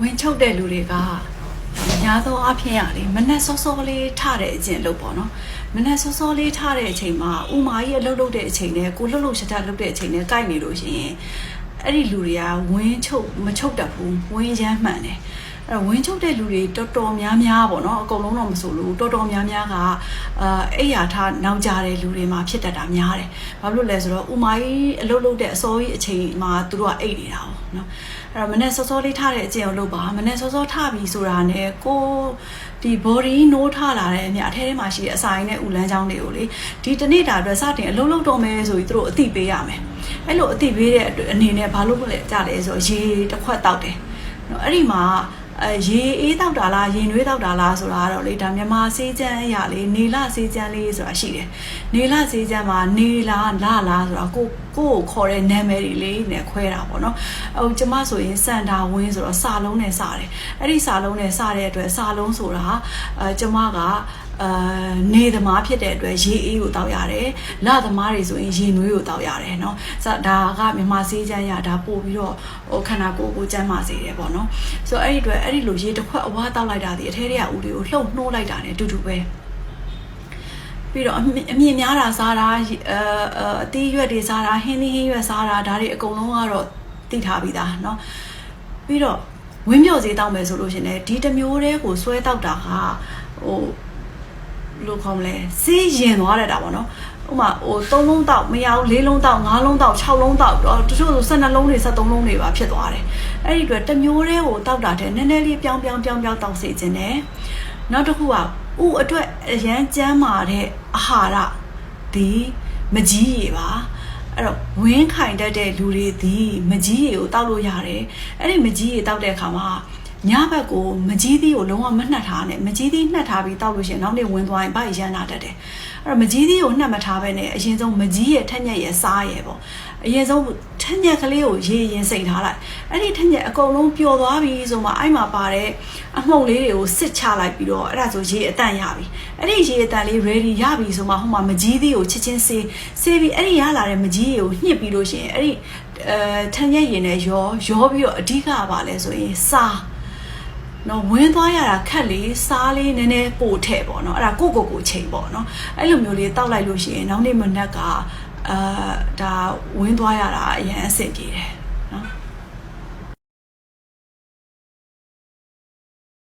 ဝင်ချုပ်တဲ့လူတွေကညာသောအဖြစ်ရလေမနဲ့စောစောလေးထတဲ့အကျင့်လို့ပေါ့နော်မနဲ့စောစောလေးထတဲ့အချိန်မှာဥမာကြီးအလုပ်လုပ်တဲ့အချိန်နဲ့ကိုလှုပ်လှုပ်ရှားရှားလုပ်တဲ့အချိန်နဲ့ကြိုက်နေလို့ရှိရင်အဲ့ဒီလူတွေကဝင်းချုပ်မချုပ်တတ်ဘူးဝင်းရမ်းမှန်တယ် အဲ့တော့ဝင်းချုပ်တဲ့လူတွေတော်တော်များများပေါ့နော်အကုန်လုံးတော့မဆိုလို့တော်တော်များများကအာအိယာထားနောက်ကြတဲ့လူတွေမှာဖြစ်တတ်တာများတယ်။ဘာလို့လဲဆိုတော့ဥမာကြီးအလုပ်လုပ်တဲ့အစောကြီးအချိန်မှာသူတို့ကအိတ်နေတာပေါ့နော်။အဲ့တော့မနေ့စောစောလေးထားတဲ့အကျင့်ကိုလုပ်ပါမနေ့စောစောထားပြီဆိုတာနဲ့ကိုဒီ body နိုးထလာတဲ့အမြအထဲထဲမှာရှိတဲ့အစာရင်းနဲ့ဥလန်းချောင်းတွေကိုလေဒီတနေ့တာအတွက်စတင်အလုပ်လုပ်တော့မယ်ဆိုပြီးသူတို့အသိပေးရမယ်။အဲ့လိုအသိပေးတဲ့အနေနဲ့ဘာလို့လဲကြလဲဆိုတော့ရေတစ်ခွက်တောက်တယ်။နော်အဲ့ဒီမှာ အဲရေအေးတောက်တာလားရေနွေးတောက်တာလားဆိုတာကတော့လေဒါမြန်မာစေးချမ်းအရာလေးနေလစေးချမ်းလေးဆိုတာရှိတယ်နေလစေးချမ်းမှာနေလားလာလားဆိုတာကို ကိုယ့်ကိုခေါ်တဲ့နာမည်တွေလေးနဲ့ခွဲတာပေါ့နော်ဟိုကျမဆိုရင်စန္ဒာဝင်းဆိုတော့စာလုံးနဲ့စတယ်အဲ့ဒီစာလုံးနဲ့စတဲ့အတွက်စာလုံးဆိုတာအဲကျမကအာနေသမားဖြစ်တဲ့အတွက်ရေအေးကိုတောက်ရတယ်။လသမားတွေဆိုရင်ရေနွေးကိုတောက်ရတယ်နော်။ဒါကမြန်မာစေးချမ်းရဒါပို့ပြီးတော့ဟိုခန္ဓာကိုယ်ကိုကျန်းမာစေတယ်ပေါ့နော်။ဆိုတော့အဲ့ဒီအတွက်အဲ့ဒီလိုရေတစ်ခွက်အဝါတောက်လိုက်တာဒီအထဲတွေကဦးလေးကိုလှုပ်နှိုးလိုက်တာ ਨੇ အတူတူပဲ။ ပြီးတော့အမြအမြင်များတာစားတာအဲအသီးရွက်တွေစားတာဟင်းသီးဟင်းရွက်စားတာဒါတွေအကုန်လုံးကတော့သိထားပြီးသားเนาะပြီးတော့ဝင်းမြော်စေးတောက်မယ်ဆိုလို့ရှင်လေဒီတစ်မျိုးတည်းကိုဆွဲတောက်တာကဟိုလို့ခေါ်မလဲစေးရင်သွားတယ်တာပေါ့နော်ဥမာဟို3လုံးတောက်မရဘူး4လုံးတောက်5လုံးတောက်6လုံးတောက်တော့တချို့ဆို12လုံးတွေ73လုံးတွေပါဖြစ်သွားတယ်အဲ့ဒီအတွက်တစ်မျိုးတည်းကိုတောက်တာတဲ့နည်းနည်းလေးပြောင်းပြောင်းပြောင်းပြောင်းတောက်စေခြင်းနဲ့နောက်တစ်ခုကဥအတွက်အရန်ကျမ်းမာတဲ့ အာဟာရဒီမကြီးရေပါအဲ့တော့ဝင်းခိုင်တတ်တဲ့လူတွေဒီမကြီးရေကိုတောက်လို့ရတယ်အဲ့ဒီမကြီးရေတောက်တဲ့အခါမှာ ညဘက်ကိုမကြီးသီးကိုလုံးဝမနှက်ထားနဲ့မကြီးသီးနှက်ထားပြီးတောက်လို့ရှိရင်နောက်နေ့ဝင်သွားရင်ဗိုက်ရမ်းလာတတ်တယ်အဲ့တော့မကြီးသီးကိုနှက်မထားဘဲနဲ့အရင်ဆုံးမကြီးရဲ့ထက်ညက်ရဲ့စားရဲ့ပေါ့အရင်ဆုံးထက်ညက်ကလေးကိုရေရင်စိန်ထားလိုက်အဲ့ဒီထက်ညက်အကုန်လုံးပျော်သွားပြီဆိုမှအဲ့မှာပါတဲ့အမှုန့်လေးတွေကိုစစ်ချလိုက်ပြီးတော့အဲ့ဒါဆိုရေအတန့်ရပြီအဲ့ဒီရေအတန့်လေး ready ရပြီဆိုမှဟိုမှာမကြီးသီးကိုချစ်ချင်းစေးစေးပြီးအဲ့ဒီရလာတဲ့မကြီးရေကိုညှစ်ပြီးလို့ရှိရင်အဲ့ဒီအဲထက်ညက်ရင်နဲ့ရောရောပြီးတော့အဓိကကပါလဲဆိုရင်စား နော်ဝင်းသွားရတာခက်လေစားလေးနည်းနည်းပို့ထဲ့ပေါ့နော်အဲ့ဒါကိုကိုကိုချိန်ပေါ့နော်အဲ့လိုမျိုးလေးတောက်လိုက်လို့ရှိရင်နောက်နေ့မနက်ကအာဒါဝင်းသွားရတာအရင်အဆင်ပြေတယ်